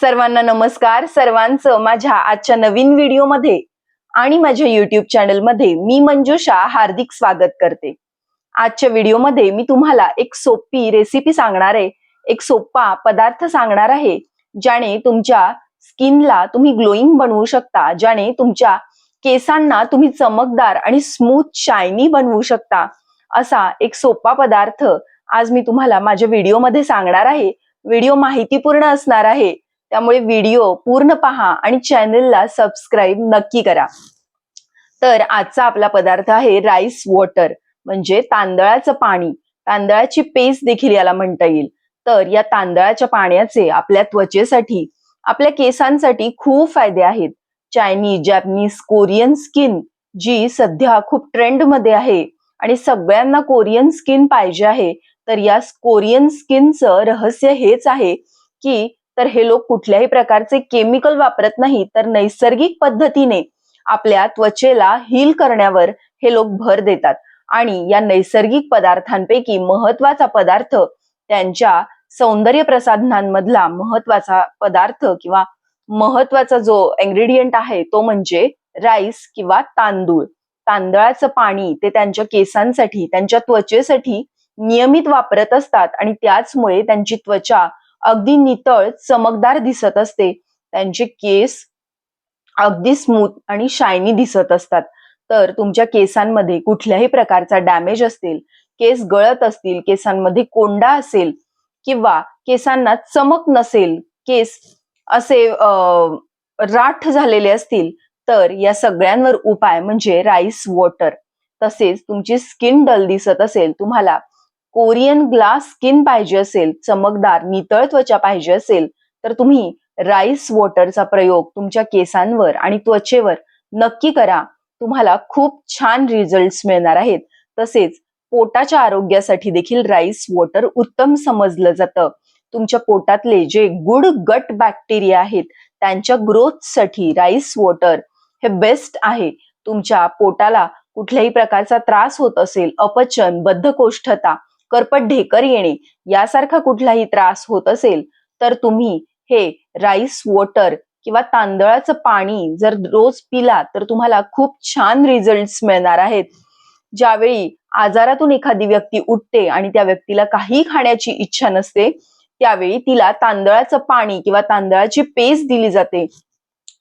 सर्वांना नमस्कार. सर्वांचं माझ्या आजच्या नवीन व्हिडिओमध्ये आणि माझ्या युट्यूब चॅनलमध्ये मी मंजुषा हार्दिक स्वागत करते. आजच्या व्हिडिओमध्ये मी तुम्हाला एक सोपी रेसिपी सांगणार आहे. एक सोपा पदार्थ सांगणार आहे ज्याने तुमच्या स्किनला तुम्ही ग्लोईंग बनवू शकता ज्याने तुमच्या केसांना तुम्ही चमकदार आणि स्मूथ शायनी बनवू शकता. असा एक सोपा पदार्थ आज मी तुम्हाला माझ्या व्हिडिओमध्ये सांगणार आहे. व्हिडिओ माहितीपूर्ण असणार आहे. त्यामुळे व्हिडिओ पूर्ण पहा आणि चॅनलला सबस्क्राईब नक्की करा. तर आजचा आपला पदार्थ आहे राईस वॉटर म्हणजे तांदळाचं पाणी. तांदळाची पेस्ट देखील याला म्हणता येईल. तर या तांदळाच्या पाण्याचे आपल्या त्वचेसाठी आपल्या केसांसाठी खूप फायदे आहेत. चायनीज जॅपनीज कोरियन स्किन जी सध्या खूप ट्रेंडमध्ये आहे आणि सगळ्यांना कोरियन स्किन पाहिजे आहे तर या कोरियन स्किनचं रहस्य हेच आहे की तर हे लोक कुठल्याही प्रकारचे केमिकल वापरत नाही तर नैसर्गिक पद्धतीने आपल्या त्वचेला हील करण्यावर हे लोक भर देतात. आणि या नैसर्गिक पदार्थांपैकी महत्त्वाचा पदार्थ त्यांच्या सौंदर्य प्रसाधनांमधला महत्त्वाचा पदार्थ किंवा महत्त्वाचा जो इंग्रेडियंट आहे तो म्हणजे राईस किंवा तांदूळ. तांदळाचं पाणी ते त्यांच्या केसांसाठी त्यांच्या त्वचेसाठी नियमित वापरत असतात आणि त्याचमुळे त्यांची त्वचा अगदी नितळ चमकदार दिसत असते. त्यांचे केस अगदी स्मूथ आणि शायनी दिसत असतात. तर तुमच्या केसांमध्ये कुठल्याही प्रकारचा डॅमेज असतील केस गळत असतील केसांमध्ये कोंडा असेल किंवा केसांना चमक नसेल केस असे राठ झालेले असतील तर या सगळ्यांवर उपाय म्हणजे राईस वॉटर तसेच तुमची स्किन डल दिसत असेल तुम्हाला कोरियन ग्लास स्किन पाहिजे असेल चमकदार नितळ त्वचा पाहिजे असेल तर तुम्ही राईस वॉटरचा प्रयोग तुमच्या केसांवर आणि त्वचेवर नक्की करा. तुम्हाला खूप छान रिझल्ट्स मिळणार आहेत. तसेच पोटाच्या आरोग्यासाठी देखील राईस वॉटर उत्तम समजलं जातं. तुमच्या पोटातले जे गुड गट बॅक्टेरिया आहेत त्यांच्या ग्रोथसाठी राईस वॉटर हे बेस्ट आहे. तुमच्या पोटाला कुठल्याही प्रकारचा त्रास होत असेल अपचन बद्धकोष्ठता करपट ढेकर येणे यासारखा कुठलाही त्रास होत असेल तर तुम्ही हे राईस वॉटर किंवा तांदळाचं पाणी जर रोज पिला तर तुम्हाला खूप छान रिझल्ट मिळणार आहेत. ज्यावेळी आजारातून एखादी व्यक्ती उठते आणि त्या व्यक्तीला काही खाण्याची इच्छा नसते त्यावेळी तिला तांदळाचं पाणी किंवा तांदळाची पेज दिली जाते.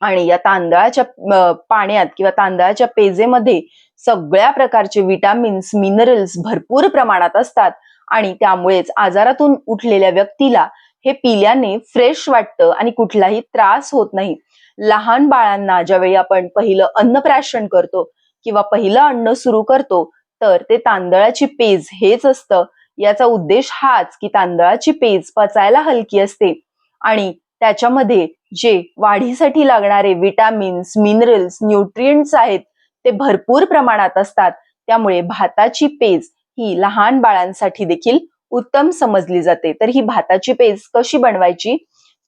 आणि या तांदळाच्या पाण्यात किंवा तांदळाच्या पेजेमध्ये सगळ्या प्रकारचे विटामिन्स मिनरल्स भरपूर प्रमाणात असतात आणि त्यामुळेच आजारातून उठलेल्या व्यक्तीला हे पिल्याने फ्रेश वाटतं आणि कुठलाही त्रास होत नाही. लहान बाळांना ज्यावेळी आपण पहिलं अन्नप्राशन करतो किंवा पहिलं अन्न सुरू करतो तर ते तांदळाची पेज हेच असतं. याचा उद्देश हाच की तांदळाची पेज पचायला हलकी असते आणि त्याच्यामध्ये जे वाढीसाठी लागणारे विटामिन्स मिनरल्स न्यूट्रियंट्स आहेत ते भरपूर प्रमाणात असतात. त्यामुळे भाताची पेज ही लहान बाळांसाठी देखील उत्तम समजली जाते. तर ही भाताची पेज कशी बनवायची?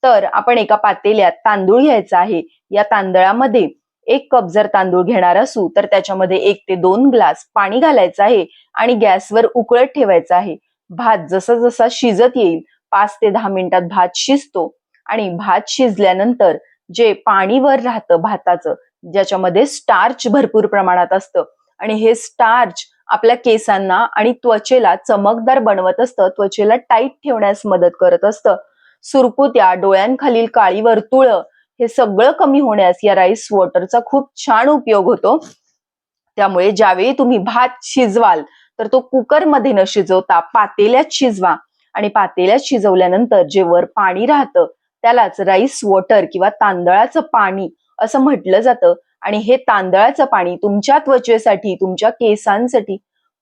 तर आपण एका पातेल्यात तांदूळ घ्यायचा आहे. या तांदळामध्ये एक कप जर तांदूळ घेणार असू तर त्याच्यामध्ये एक ते दोन ग्लास पाणी घालायचं आहे आणि गॅसवर उकळत ठेवायचं आहे. भात जसा जसा शिजत येईल पाच ते दहा मिनिटात भात शिजतो आणि भात शिजल्यानंतर जे पाणी वर राहतं भाताचं ज्याच्यामध्ये स्टार्च भरपूर प्रमाणात असतं. आणि हे स्टार्च आपल्या केसांना आणि त्वचेला चमकदार बनवत असतं. त्वचेला टाईट ठेवण्यास मदत करत असतं. सुरकुत्या डोळ्यांखालील काळी वर्तुळ हे सगळं कमी होण्यास या राईस वॉटरचा खूप छान उपयोग होतो. त्यामुळे ज्यावेळी तुम्ही भात शिजवाल तर तो कुकरमध्ये न शिजवता पातेल्यात शिजवा. आणि पातेल्यात शिजवल्यानंतर जे वर पाणी राहतं त्यालाच राईस वॉटर किंवा तांदळाचं पाणी असं म्हटलं जातं. आणि हे तांदळाचं पाणी तुमच्या त्वचेसाठी तुमच्या केसांसाठी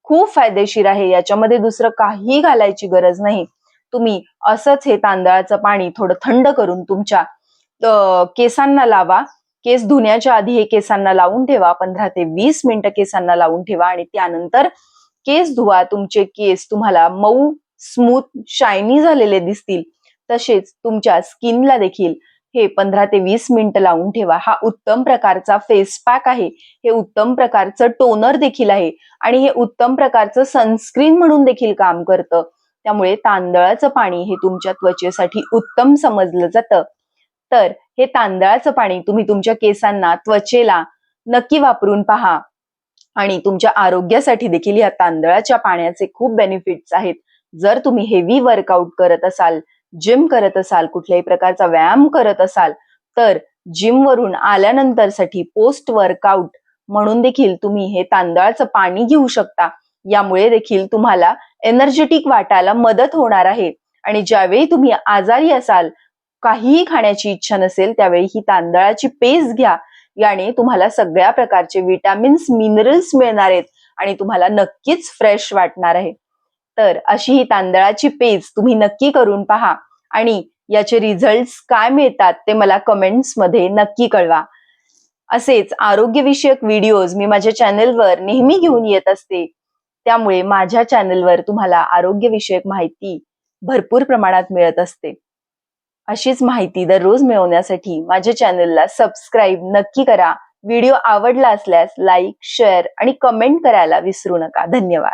खूप फायदेशीर आहे. याच्यामध्ये दुसरं काही घालायची गरज नाही. तुम्ही असंच हे तांदळाचं पाणी थोडं थंड करून तुमच्या केसांना लावा. केस धुण्याच्या आधी हे केसांना लावून ठेवा. पंधरा ते वीस मिनिटं केसांना लावून ठेवा. आणि त्यानंतर केस धुवा. तुमचे केस तुम्हाला मऊ स्मूथ शायनी झालेले दिसतील. तसेच तुमच्या स्किनला देखील हे पंधरा ते वीस मिनिटं लावून ठेवा. हा उत्तम प्रकारचा फेस पॅक आहे. हे उत्तम प्रकारचं टोनर देखील आहे. आणि हे उत्तम प्रकारचं सनस्क्रीन म्हणून देखील काम करतं. त्यामुळे तांदळाचं पाणी हे तुमच्या त्वचेसाठी उत्तम समजलं जातं. तर हे तांदळाचं पाणी तुम्ही तुमच्या केसांना त्वचेला नक्की वापरून पहा. आणि तुमच्या आरोग्यासाठी देखील या तांदळाच्या पाण्याचे खूप बेनिफिट्स आहेत. जर तुम्ही हेवी वर्कआउट करत असाल जिम करत असाल कुठल्याही प्रकारचा व्यायाम करत असाल तर जिम वरून आल्यानंतरसाठी पोस्ट वर्कआउट म्हणून देखील तुम्ही हे तांदळाचं पाणी घेऊ शकता. यामुळे देखील तुम्हाला एनर्जेटिक वाटायला मदत होणार आहे. आणि ज्यावेळी तुम्ही आजारी असाल काहीही खाण्याची इच्छा नसेल त्यावेळी ही तांदळाची पेस्ट घ्या. याने तुम्हाला सगळ्या प्रकारचे विटॅमिन्स मिनरल्स मिळणार आहेत आणि तुम्हाला नक्कीच फ्रेश वाटणार आहे. तर अशी ही तांदळाची पेज तुम्ही नक्की करून पहा. आणि याचे रिझल्ट काय मिळतात ते मला कमेंट्समध्ये नक्की कळवा. असेच आरोग्यविषयक व्हिडिओज मी माझ्या चॅनलवर नेहमी घेऊन येत असते. त्यामुळे माझ्या चॅनलवर तुम्हाला आरोग्यविषयक माहिती भरपूर प्रमाणात मिळत असते. अशीच माहिती दररोज मिळवण्यासाठी माझ्या चॅनलला सबस्क्राईब नक्की करा. व्हिडिओ आवडला असल्यास लाईक शेअर आणि कमेंट करायला विसरू नका. धन्यवाद.